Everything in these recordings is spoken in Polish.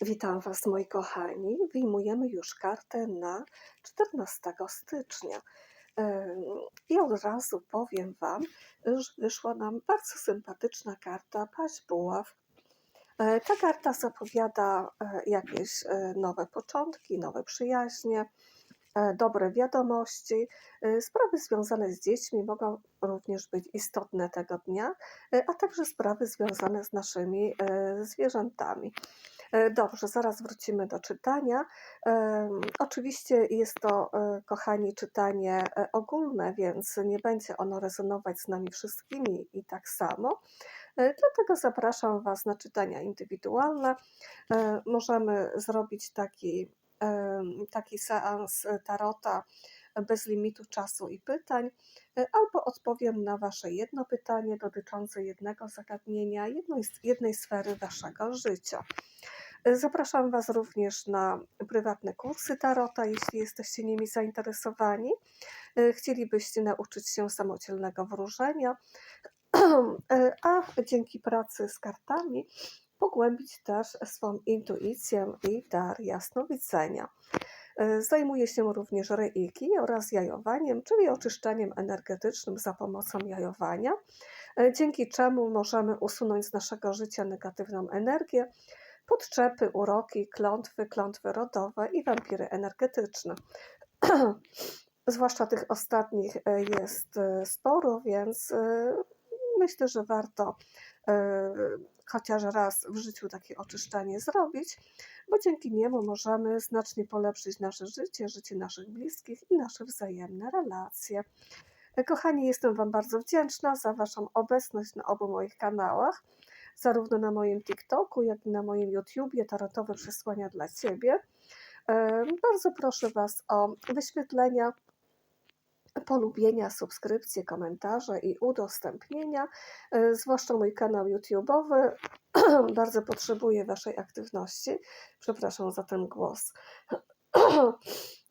Witam Was, moi kochani. Wyjmujemy już kartę na 14 stycznia. I od razu powiem Wam, że wyszła nam bardzo sympatyczna karta Paź Buław. E, Ta karta zapowiada e, jakieś e, nowe początki, nowe przyjaźnie, dobre wiadomości. Sprawy związane z dziećmi mogą również być istotne tego dnia, a także sprawy związane z naszymi zwierzętami. E, Dobrze, zaraz wrócimy do czytania. Oczywiście jest to, e, kochani, czytanie e, ogólne, więc nie będzie ono rezonować z nami wszystkimi i tak samo. Dlatego zapraszam Was na czytania indywidualne. Możemy zrobić taki, taki seans tarota bez limitu czasu i pytań, e, albo odpowiem na Wasze jedno pytanie dotyczące jednego zagadnienia, jednej, jednej sfery Waszego życia. E, Zapraszam Was również na prywatne kursy tarota, jeśli jesteście nimi zainteresowani. E, Chcielibyście nauczyć się samodzielnego wróżenia, a dzięki pracy z kartami pogłębić też swą intuicję i dar jasnowidzenia. E, Zajmuję się również reiki oraz jajowaniem, czyli oczyszczaniem energetycznym za pomocą jajowania, e, dzięki czemu możemy usunąć z naszego życia negatywną energię, podczepy, uroki, klątwy, klątwy rodowe i wampiry energetyczne. Zwłaszcza tych ostatnich e, jest sporo, więc myślę, że warto e, chociaż raz w życiu takie oczyszczanie zrobić, bo dzięki niemu możemy znacznie polepszyć nasze życie, życie naszych bliskich i nasze wzajemne relacje. E, Kochani, jestem Wam bardzo wdzięczna za Waszą obecność na obu moich kanałach, zarówno na moim TikToku, jak i na moim YouTubie Tarotowe Przesłania dla Ciebie. E, Bardzo proszę Was o wyświetlenia, polubienia, subskrypcje, komentarze i udostępnienia. E, Zwłaszcza mój kanał YouTube'owy bardzo potrzebuje Waszej aktywności. Przepraszam za ten głos.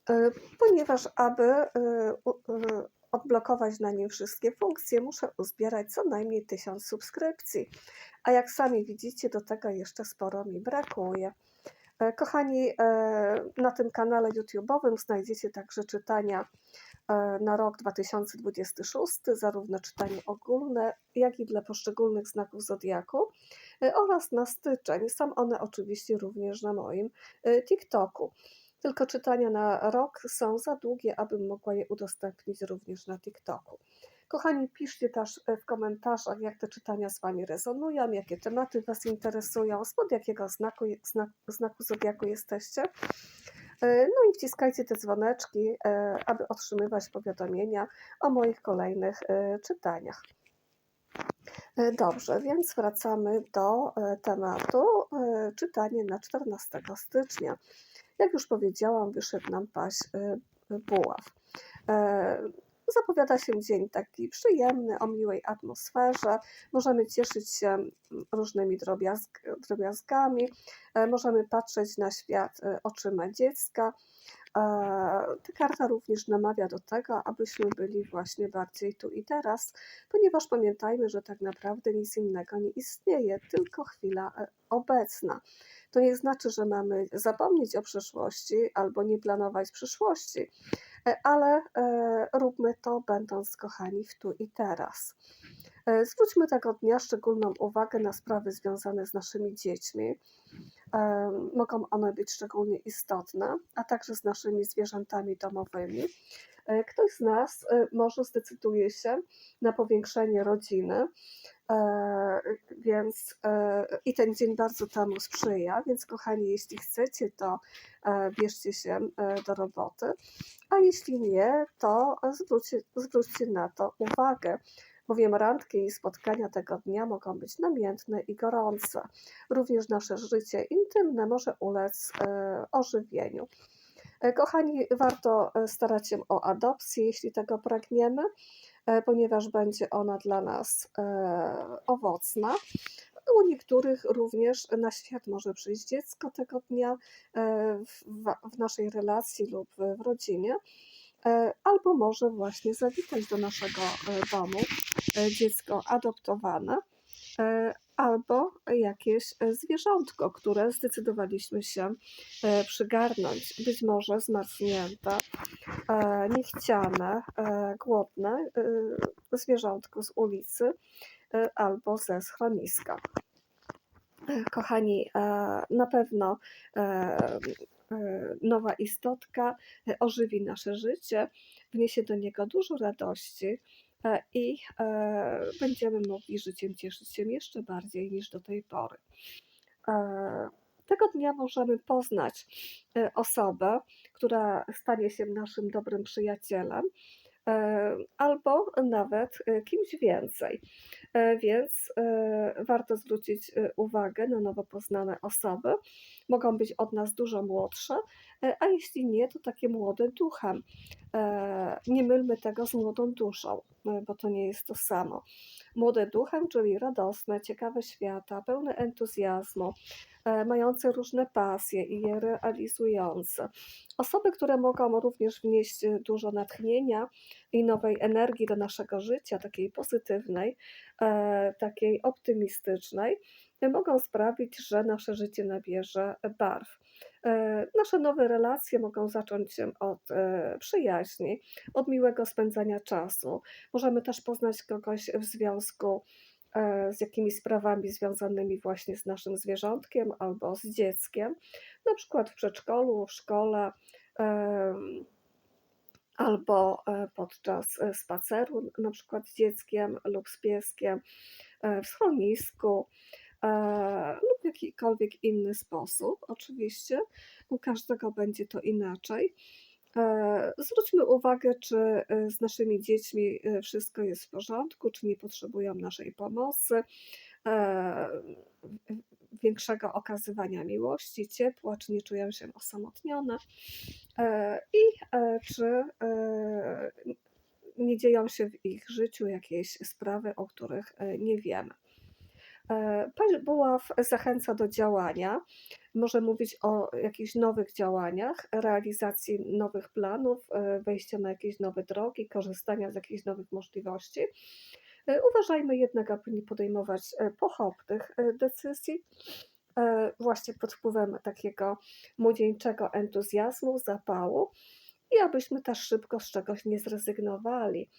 E, Ponieważ aby e, odblokować na nim wszystkie funkcje, muszę uzbierać co najmniej 1000 subskrypcji. A jak sami widzicie, do tego jeszcze sporo mi brakuje. Kochani, na tym kanale YouTube'owym znajdziecie także czytania na rok 2026, zarówno czytanie ogólne, jak i dla poszczególnych znaków zodiaku e, oraz na styczeń. Są one oczywiście również na moim e, TikToku. Tylko czytania na rok są za długie, abym mogła je udostępnić również na TikToku. Kochani, piszcie też e, w komentarzach, jak te czytania z Wami rezonują, jakie tematy Was interesują, spod jakiego znaku, znak, znaku zodiaku jesteście. E, No i wciskajcie te dzwoneczki, e, aby otrzymywać powiadomienia o moich kolejnych e, czytaniach. Dobrze, więc wracamy do tematu czytanie na 14 stycznia. Jak już powiedziałam, wyszedł nam paź e, buław. Zapowiada się dzień taki przyjemny, o miłej atmosferze. Możemy cieszyć się mm, różnymi drobiazg, drobiazgami, e, możemy patrzeć na świat e, oczyma dziecka. E, Ta karta również namawia do tego, abyśmy byli właśnie bardziej tu i teraz, ponieważ pamiętajmy, że tak naprawdę nic innego nie istnieje, tylko chwila obecna. To nie znaczy, że mamy zapomnieć o przeszłości albo nie planować przyszłości, ale e, róbmy to, będąc kochani w tu i teraz. E, Zwróćmy tego dnia szczególną uwagę na sprawy związane z naszymi dziećmi. E, Mogą one być szczególnie istotne, a także z naszymi zwierzętami domowymi. E, Ktoś z nas e, może zdecyduje się na powiększenie rodziny, e, więc e, i ten dzień bardzo temu sprzyja, więc kochani, jeśli chcecie, to e, bierzcie się e, do roboty, a jeśli nie, to zwróćcie, zwróćcie na to uwagę, bowiem randki i spotkania tego dnia mogą być namiętne i gorące. Również nasze życie intymne może ulec e, ożywieniu. E, Kochani, warto e, starać się o adopcję, jeśli tego pragniemy, e, ponieważ będzie ona dla nas owocna. U niektórych również na świat może przyjść dziecko tego dnia w, naszej relacji lub w rodzinie, albo może właśnie zawitać do naszego domu dziecko adoptowane. Albo jakieś e, zwierzątko, które zdecydowaliśmy się e, przygarnąć. Być może zmarznięte, e, niechciane, głodne zwierzątko z ulicy albo ze schroniska. Kochani, na pewno nowa istotka ożywi nasze życie, wniesie do niego dużo radości i e, będziemy mogli życiem cieszyć się jeszcze bardziej niż do tej pory. E, Tego dnia możemy poznać e, osobę, która stanie się naszym dobrym przyjacielem, e, albo nawet e, kimś więcej. E, Więc e, warto zwrócić e, uwagę na nowo poznane osoby. Mogą być od nas dużo młodsze, e, a jeśli nie, to takie młode duchem. E, Nie mylmy tego z młodą duszą, e, bo to nie jest to samo. Młode duchem, czyli radosne, ciekawe świata, pełne entuzjazmu, mające różne pasje i je realizujące. Osoby, które mogą również wnieść dużo natchnienia i nowej energii do naszego życia, takiej pozytywnej, takiej optymistycznej, mogą sprawić, że nasze życie nabierze barw. E, Nasze nowe relacje mogą zacząć się od e, przyjaźni, od miłego spędzania czasu. Możemy też poznać kogoś w związku e, z jakimiś sprawami związanymi właśnie z naszym zwierzątkiem albo z dzieckiem, na przykład w przedszkolu, w szkole. Albo podczas spaceru, na przykład z dzieckiem lub z pieskiem, w schronisku, lub w jakikolwiek inny sposób. Oczywiście u każdego będzie to inaczej. E, Zwróćmy uwagę, czy e, z naszymi dziećmi e, wszystko jest w porządku, czy nie potrzebują naszej pomocy, e, większego okazywania miłości, ciepła, czy nie czują się osamotnione e, i e, czy e, nie dzieją się w ich życiu jakieś sprawy, o których e, nie wiemy. E, Buław zachęca do działania. Może mówić o jakichś nowych działaniach, realizacji nowych planów, e, wejścia na jakieś nowe drogi, korzystania z jakichś nowych możliwości. E, Uważajmy jednak, aby nie podejmować pochopnych decyzji, właśnie pod wpływem takiego młodzieńczego entuzjazmu, zapału i abyśmy też szybko z czegoś nie zrezygnowali,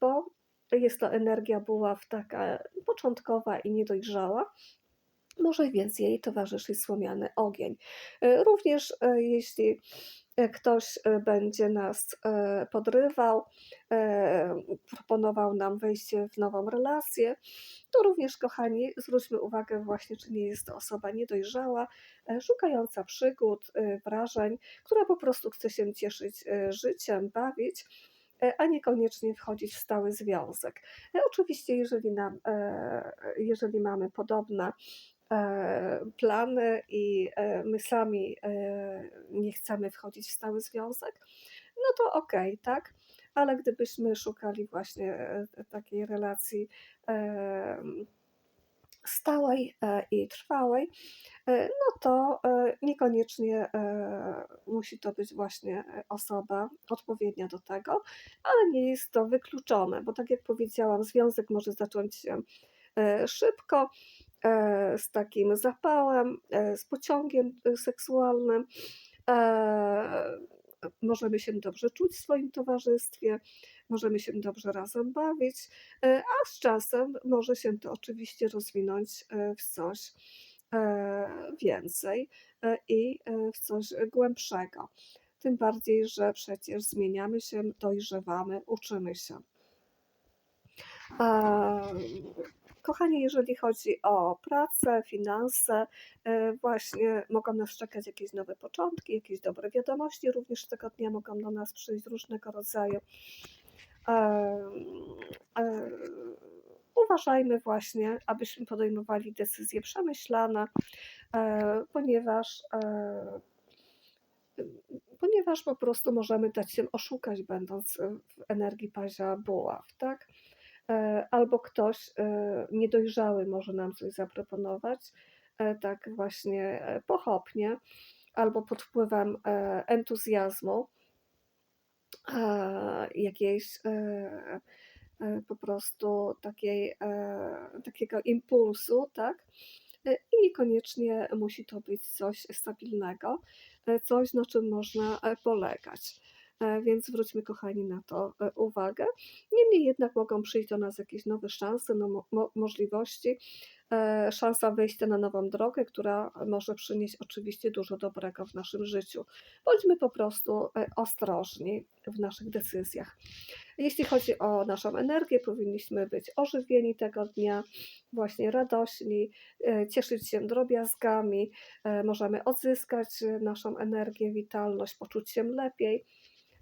bo jest to energia buław taka początkowa i niedojrzała, może więc jej towarzyszy słomiany ogień. E, Również e, jeśli e, ktoś będzie nas podrywał, proponował nam wejście w nową relację, to również, kochani, zwróćmy uwagę właśnie, czy nie jest to osoba niedojrzała, szukająca przygód, wrażeń, która po prostu chce się cieszyć życiem, bawić, a niekoniecznie wchodzić w stały związek. E, Oczywiście, jeżeli, nam, e, jeżeli mamy podobne e, plany i e, my sami e, nie chcemy wchodzić w stały związek, no to okej, tak? Ale gdybyśmy szukali właśnie e, takiej relacji stałej e, i trwałej, e, no to e, niekoniecznie musi to być właśnie osoba odpowiednia do tego, ale nie jest to wykluczone, bo tak jak powiedziałam, związek może zacząć się szybko, z takim zapałem, z pociągiem seksualnym. Możemy się dobrze czuć w swoim towarzystwie, możemy się dobrze razem bawić, e, a z czasem może się to oczywiście rozwinąć e, w coś e, więcej i w coś głębszego. Tym bardziej, że przecież zmieniamy się, dojrzewamy, uczymy się. Kochani, jeżeli chodzi o pracę, finanse, e, właśnie mogą nas czekać jakieś nowe początki, jakieś dobre wiadomości, również tego dnia mogą do nas przyjść różnego rodzaju. Em, e, Uważajmy właśnie, abyśmy podejmowali decyzje przemyślane, e, ponieważ e, ponieważ po prostu możemy dać się oszukać, będąc w energii pazia buław, tak? E, Albo ktoś e, niedojrzały może nam coś zaproponować, e, tak właśnie pochopnie, albo pod wpływem entuzjazmu, jakiejś po prostu takiej, takiego impulsu, tak? I niekoniecznie musi to być coś stabilnego, coś, na czym można polegać. E, Więc zwróćmy, kochani, na to e, uwagę. Niemniej jednak mogą przyjść do nas jakieś nowe szanse, no, mo- mo- możliwości, e, szansa wejścia na nową drogę, która może przynieść oczywiście dużo dobrego w naszym życiu. Bądźmy po prostu e, ostrożni w naszych decyzjach. Jeśli chodzi o naszą energię, powinniśmy być ożywieni tego dnia, właśnie radośni, cieszyć się drobiazgami, możemy odzyskać naszą energię, witalność, poczuć się lepiej.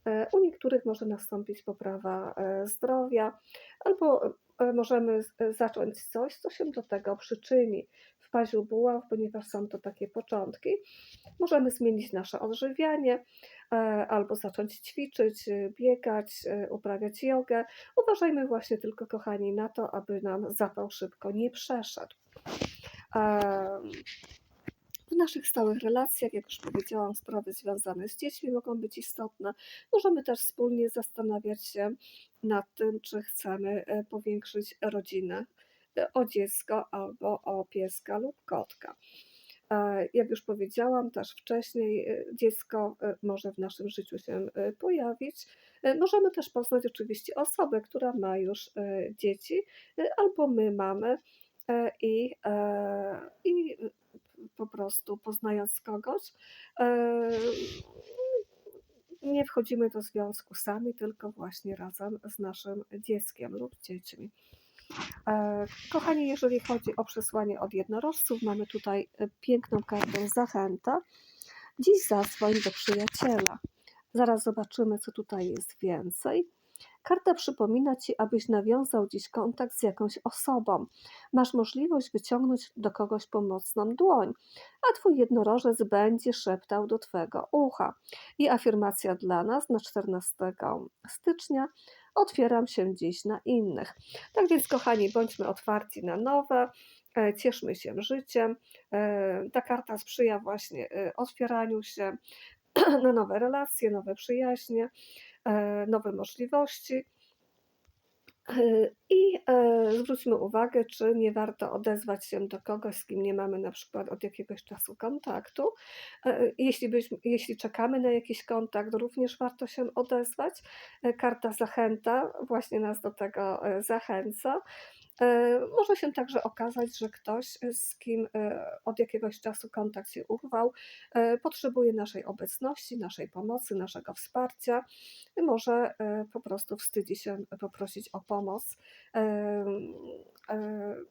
E, U niektórych może nastąpić poprawa e, zdrowia, albo e, możemy zacząć coś, co się do tego przyczyni. W paziu buław, ponieważ są to takie początki, możemy zmienić nasze odżywianie, albo zacząć ćwiczyć, biegać, uprawiać jogę. Uważajmy właśnie tylko, kochani, na to, aby nam zapał szybko nie przeszedł. W naszych stałych relacjach, jak już powiedziałam, sprawy związane z dziećmi mogą być istotne. Możemy też wspólnie zastanawiać się nad tym, czy chcemy e, powiększyć rodzinę e, o dziecko albo o pieska lub kotka. E, Jak już powiedziałam też wcześniej, dziecko może w naszym życiu się pojawić. Możemy też poznać oczywiście osobę, która ma już dzieci, albo my mamy i, i po prostu poznając kogoś, e, nie wchodzimy do związku sami, tylko właśnie razem z naszym dzieckiem lub dziećmi. E, Kochani, jeżeli chodzi o przesłanie od jednorożców, mamy tutaj e, piękną kartę zachęta. Dziś zadzwoń do przyjaciela. Zaraz zobaczymy, co tutaj jest więcej. Karta przypomina ci, abyś nawiązał dziś kontakt z jakąś osobą. Masz możliwość wyciągnąć do kogoś pomocną dłoń, a twój jednorożec będzie szeptał do twego ucha. I afirmacja dla nas na 14 stycznia. Otwieram się dziś na innych. Tak więc, kochani, bądźmy otwarci na nowe, e, cieszmy się życiem. E, Ta karta sprzyja właśnie e, otwieraniu się na nowe relacje, nowe przyjaźnie, nowe możliwości. I e, zwróćmy uwagę, czy nie warto odezwać się do kogoś, z kim nie mamy na przykład od jakiegoś czasu kontaktu. E, Jeśli, byśmy, jeśli czekamy na jakiś kontakt, również warto się odezwać. E, Karta zachęta właśnie nas do tego e, zachęca. E, Może się także okazać, że ktoś, e, z kim od jakiegoś czasu kontakt się urwał, potrzebuje naszej obecności, naszej pomocy, naszego wsparcia. Może po prostu wstydzi się poprosić o pomoc,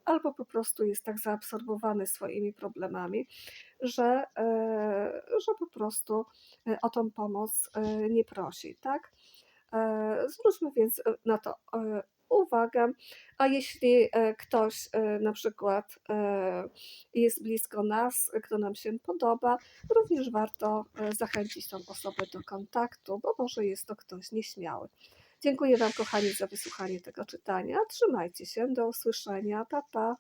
albo po prostu jest tak zaabsorbowany swoimi problemami, że, e, że po prostu e, o tą pomoc e, nie prosi, tak? Zwróćmy więc na to uwagę, a jeśli ktoś na przykład jest blisko nas, kto nam się podoba, również warto zachęcić tą osobę do kontaktu, bo może jest to ktoś nieśmiały. Dziękuję Wam, kochani, za wysłuchanie tego czytania. Trzymajcie się, do usłyszenia. Pa, pa.